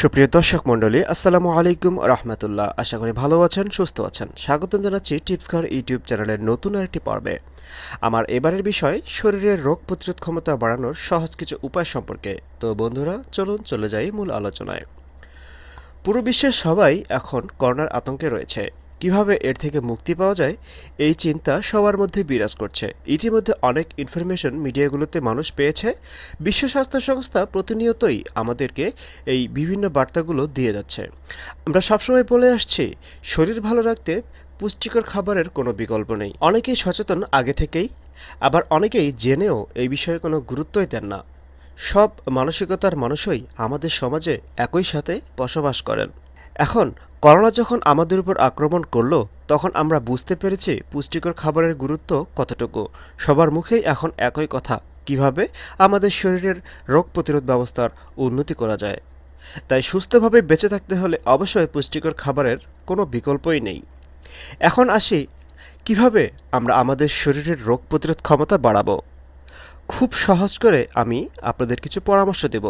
সুপ্রিয় দর্শক মণ্ডলী, আসসালামু আলাইকুম রহমতুল্লাহ। আশা করি ভালো আছেন, সুস্থ আছেন। স্বাগতম জানাচ্ছি টিপসঘর ইউটিউব চ্যানেলের নতুন আরেকটি পর্বে। আমার এবারের বিষয়, শরীরের রোগ প্রতিরোধ ক্ষমতা বাড়ানোর সহজ কিছু উপায় সম্পর্কে। তো বন্ধুরা, চলুন চলে যাই মূল আলোচনায়। পুরো বিশ্বের সবাই এখন করোনার আতঙ্কে রয়েছে। কীভাবে এর থেকে মুক্তি পাওয়া যায়, এই চিন্তা সবার মধ্যে বিরাজ করছে। ইতিমধ্যে অনেক ইনফরমেশন মিডিয়াগুলোতে মানুষ পেয়েছে। বিশ্ব স্বাস্থ্য সংস্থা প্রতিনিয়তই আমাদেরকে এই বিভিন্ন বার্তাগুলো দিয়ে যাচ্ছে। আমরা সবসময় বলে আসছি, শরীর ভালো রাখতে পুষ্টিকর খাবারের কোনো বিকল্প নেই। অনেকেই সচেতন আগে থেকেই, আবার অনেকেই জেনেও এই বিষয়ে কোনো গুরুত্বই দেন না। সব মানসিকতার মানুষই আমাদের সমাজে একই সাথে বসবাস করেন। এখন, করোনা যখন আমাদের উপর আক্রমণ করল, তখন আমরা বুঝতে পেরেছি পুষ্টিকর খাবারের গুরুত্ব কতটুকু। সবার মুখেই এখন একই কথা, কীভাবে আমাদের শরীরের রোগ প্রতিরোধ ব্যবস্থার উন্নতি করা যায়। তাই সুস্থভাবে বেঁচে থাকতে হলে অবশ্যই পুষ্টিকর খাবারের কোনো বিকল্পই নেই। এখন আসি, কীভাবে আমরা আমাদের শরীরের রোগ প্রতিরোধ ক্ষমতা বাড়াবো? খুব সহজ করে আমি আপনাদের কিছু পরামর্শ দেব।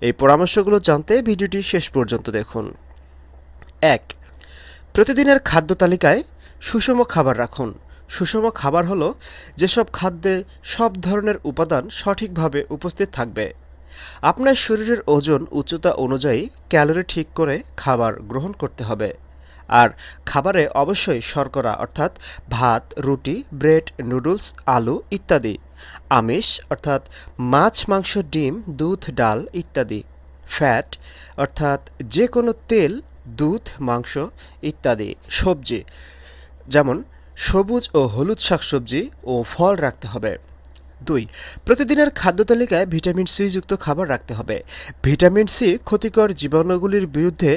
এই পরামর্শগুলো জানতে ভিডিওটি শেষ পর্যন্ত দেখুন। এক। প্রতিদিনের খাদ্য তালিকায় সুষম খাবার রাখুন। সুষম খাবার হলো যেসব খাদ্যে সব ধরনের উপাদান সঠিকভাবে উপস্থিত থাকবে। আপনার শরীরের ওজন উচ্চতা অনুযায়ী ক্যালোরি ঠিক করে খাবার গ্রহণ করতে হবে। আর খাবারে অবশ্যই শর্করা অর্থাৎ ভাত, রুটি, ব্রেড, নুডলস, আলু ইত্যাদি, আমিষ অর্থাৎ মাছ, মাংস, ডিম, দুধ, ডাল ইত্যাদি। ফ্যাট অর্থাৎ যে কোনো তেল দুধ, মাংস ইত্যাদি সবজি, যেমন সবুজ ও হলুদ শাকসবজি ও ফল রাখতে হবে। দুই, প্রতিদিনের খাদ্য তালিকায় ভিটামিন সি যুক্ত খাবার রাখতে হবে। ভিটামিন সি ক্ষতিকর জীবাণুগুলির বিরুদ্ধে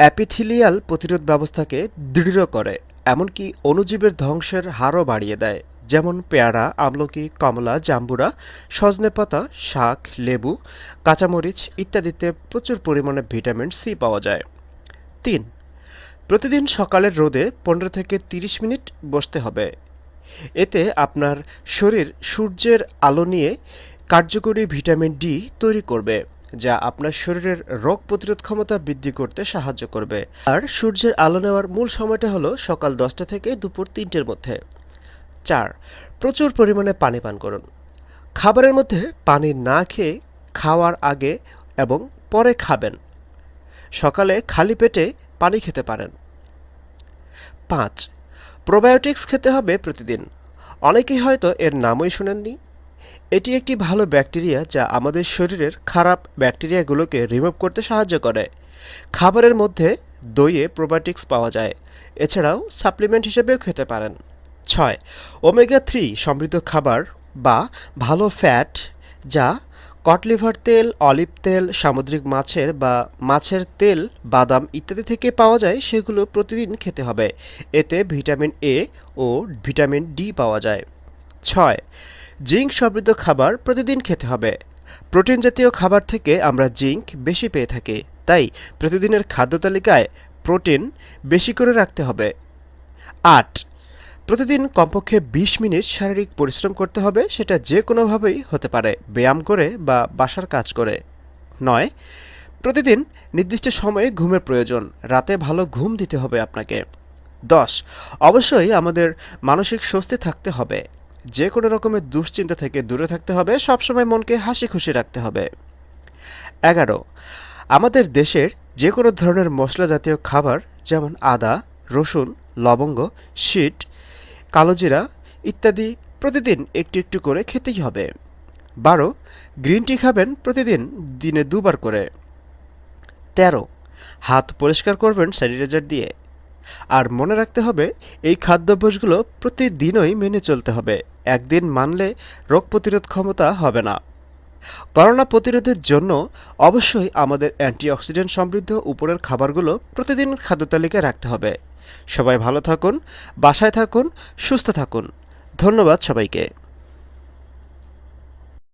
অ্যাপিথিলিয়াল প্রতিরোধ ব্যবস্থাকে দৃঢ় করে, এমনকি অণুজীবের ধ্বংসের হারও বাড়িয়ে দেয়, যেমন পেয়ারা, আমলকি, কমলা, জাম্বুরা, সজনে পাতা, শাক, লেবু, কাঁচামরিচ ইত্যাদিতে প্রচুর পরিমাণে ভিটামিন সি পাওয়া যায়। তিন। প্রতিদিন সকালের রোদে পনেরো থেকে তিরিশ মিনিট বসতে হবে। এতে আপনার শরীর সূর্যের আলো নিয়ে কার্যকরী ভিটামিন ডি তৈরি করবে, যা আপনার শরীরের রোগ প্রতিরোধ ক্ষমতা বৃদ্ধি করতে সাহায্য করবে। আর সূর্যের আলো নেওয়ার মূল সময়টা হলো সকাল দশটা থেকে দুপুর তিনটের মধ্যে। চার, প্রচুর পরিমাণে পানি পান করুন। খাবারের মধ্যে পানি না খেয়ে খাওয়ার আগে এবং পরে খাবেন। সকালে খালি পেটে পানি খেতে পারেন। পাঁচ, প্রোবায়োটিক্স খেতে হবে প্রতিদিন। অনেকেই হয়তো এর নামই শোনেননি। এটি একটি ভালো ব্যাকটেরিয়া যা আমাদের শরীরের খারাপ ব্যাকটেরিয়াগুলোকে রিমুভ করতে সাহায্য করে। খাবারের মধ্যে দইয়ে প্রোবায়োটিক্স পাওয়া যায়। এছাড়াও সাপ্লিমেন্ট হিসেবেও খেতে পারেন। ছয়, ওমেগা থ্রি সমৃদ্ধ খাবার বা ভালো ফ্যাট যা কটলিভার তেল, অলিভ তেল, সামুদ্রিক মাছের বা মাছের তেল, বাদাম ইত্যাদি থেকে পাওয়া যায়, সেগুলো প্রতিদিন খেতে হবে। এতে ভিটামিন এ ও ভিটামিন ডি পাওয়া যায়। ছয়, জিঙ্ক সমৃদ্ধ খাবার প্রতিদিন খেতে হবে। প্রোটিন জাতীয় খাবার থেকে আমরা জিঙ্ক বেশি পেয়ে থাকি। তাই প্রতিদিনের খাদ্য তালিকায় প্রোটিন বেশি করে রাখতে হবে। আট প্রতিদিন কমপক্ষে বিশ মিনিট শারীরিক পরিশ্রম করতে হবে, সেটা যে কোনোভাবেই হতে পারে, ব্যায়াম করে বা বাসার কাজ করে। নয়, প্রতিদিন নির্দিষ্ট সময়ে ঘুমের প্রয়োজন, রাতে ভালো ঘুম দিতে হবে আপনাকে। দশ, অবশ্যই আমাদের মানসিক স্বস্তি থাকতে হবে। যে কোনো রকমের দুশ্চিন্তা থেকে দূরে থাকতে হবে, সবসময় মনকে হাসি খুশি রাখতে হবে। এগারো, আমাদের দেশের যে কোনো ধরনের মশলা জাতীয় খাবার, যেমন আদা, রসুন, লবঙ্গ শিট কালোজিরা ইত্যাদি প্রতিদিন একটু একটু করে খেতেই হবে। বারো, গ্রিন টি খাবেন প্রতিদিন দিনে দুবার করে। তেরো, হাত পরিষ্কার করবেন স্যানিটাইজার দিয়ে। আর মনে রাখতে হবে, এই খাদ্যাভ্যাসগুলো প্রতিদিনই মেনে চলতে হবে। একদিন মানলে রোগ প্রতিরোধ ক্ষমতা হবে না। করোনা প্রতিরোধের জন্য অবশ্যই আমাদের অ্যান্টিঅক্সিডেন্ট সমৃদ্ধ উপরের খাবারগুলো প্রতিদিন খাদ্য তালিকায় রাখতে হবে। সবাই ভালো থাকুন বাসায় থাকুন সুস্থ থাকুন। ধন্যবাদ সবাইকে।